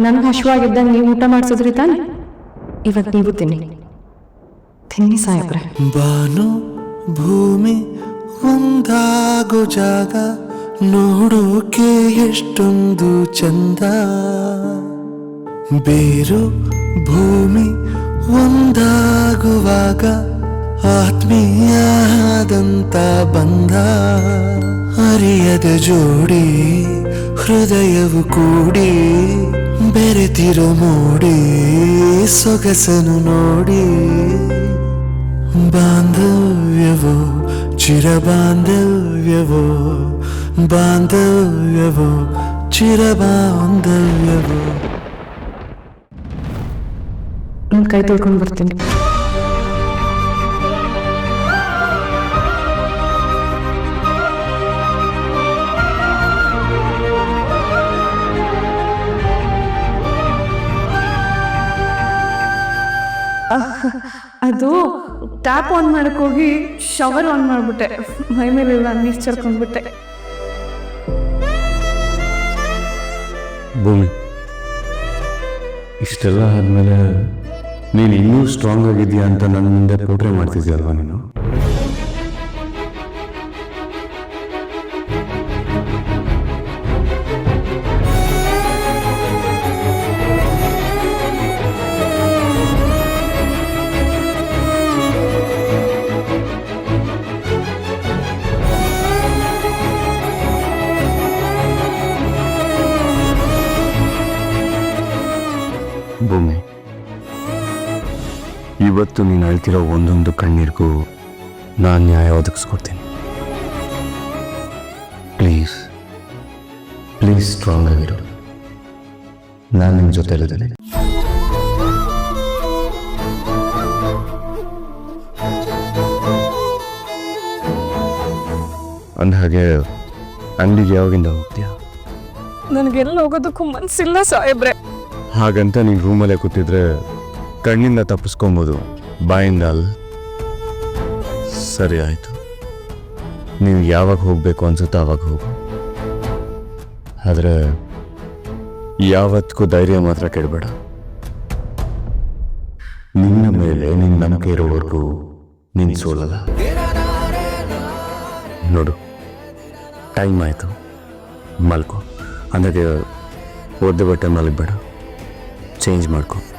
ನನ್ಗೆ ಹಶ್ವಾಗಿದ್ದಂಗೆ ನೀವು ಊಟ ಮಾಡಿಸಿದ್ರಿ ತಾನೆ? ಇವತ್ತು ನೀವು ತಿನ್ನಿ. ತಿನ್ನಿ ಸಾಹೇಬ್ರೆ. ಬಾನು ಭೂಮಿ ಒಂದಾಗೋ ಜಾಗ, ನೋಡೋಕೆ ಎಷ್ಟೊಂದು ಚಂದ. ಬೇರು ಭೂಮಿ ಒಂದಾಗುವಾಗ ಆತ್ಮೀಯಾದಂತ ಬಂದ ಅರಿಯದ ಜೋಡಿ ಹೃದಯವು ಕೂಡಿ ಬೆರೆತಿರೋ ಮೋಡಿ ಸೊಗಸನು ನೋಡಿ. ಬಾಂಧವ್ಯವೋ ಚಿರ ಬಾಂಧವ್ಯವೋ ಬಾಂಧವ್ಯವೋ ಚಿರ ಬಾಂಧವ್ಯವೋ ಕೈ ತೊಳ್ಕೊಂಡು ಬರ್ತೀನಿ. ಅದು ಟ್ಯಾಪ್ ಆನ್ ಮಾಡಕ್ ಹೋಗಿ ಶವರ್ ಆನ್ ಮಾಡ್ಬಿಟ್ಟೆ. ಮೈ ಮೇಲೆಲ್ಲ ನೀರು ಚರ್ಕೊಂಡ್ಬಿಟ್ಟೆ. ಭೂಮಿ, ಇಷ್ಟೆಲ್ಲ ಆದ್ಮೇಲೆ ನೀನು ಇನ್ನೂ ಸ್ಟ್ರಾಂಗ್ ಆಗಿದ್ಯಾ ಅಂತ ನನ್ನ ಮುಂದೆ ಪೋಟ್ರೆ ಮಾಡ್ತಿದ್ಯಲ್ವಾ ನೀನು? ಭೂಮಿ ಇವತ್ತು ನೀನು ಅಳ್ತಿರೋ ಒಂದೊಂದು ಕಣ್ಣೀರಿಗೂ ನಾನು ನ್ಯಾಯ ಒದಗಿಸ್ಕೊಡ್ತೀನಿ. ಪ್ಲೀಸ್ ಪ್ಲೀಸ್ ಸ್ಟ್ರಾಂಗ್ ಆಗಿರು. ನಾನು ನಿಮ್ಮ ಜೊತೆ ಅಂದ ಹಾಗೆ ಅಂಗಡಿಗೆ ಯಾವಾಗಿಂದ ಹೋಗ್ತೀಯಾ? ನನಗೆಲ್ಲ ಹೋಗೋದಕ್ಕೂ ಮನಸ್ಸಿಲ್ಲ ಸಾಹೇಬ್ರೆ. ಹಾಗಂತ ನೀನು ರೂಮಲ್ಲೇ ಕೂತಿದ್ರೆ ಕಣ್ಣಿಂದ ತಪ್ಪಿಸ್ಕೊಬೋದು. ಬಾಯಿಂದ ಅಲ್ಲ ಸರಿ ಆಯಿತು. ನೀವು ಯಾವಾಗ ಹೋಗಬೇಕು ಅನ್ಸುತ್ತೋ ಆವಾಗ ಹೋಗು. ಆದರೆ ಯಾವತ್ತಿಗೂ ಧೈರ್ಯ ಮಾತ್ರ ಕೆಡಬೇಡ. ನಿನ್ನ ಮೇಲೆ ನಿನ್ನ ನಂಬಿಕೆ ಇರೋವರೆಗೂ ನೀನು ಸೋಲಲ್ಲ. ನೋಡು, ಟೈಮ್ ಆಯಿತು. ಮಲ್ಕೋ. ಅಂದಾಗೆ ಒದ್ದೆ ಬಟ್ಟೆ ಮಲಗಬೇಡ. ಚೇಂಜ್ ಮಾಡ್ಕೊ.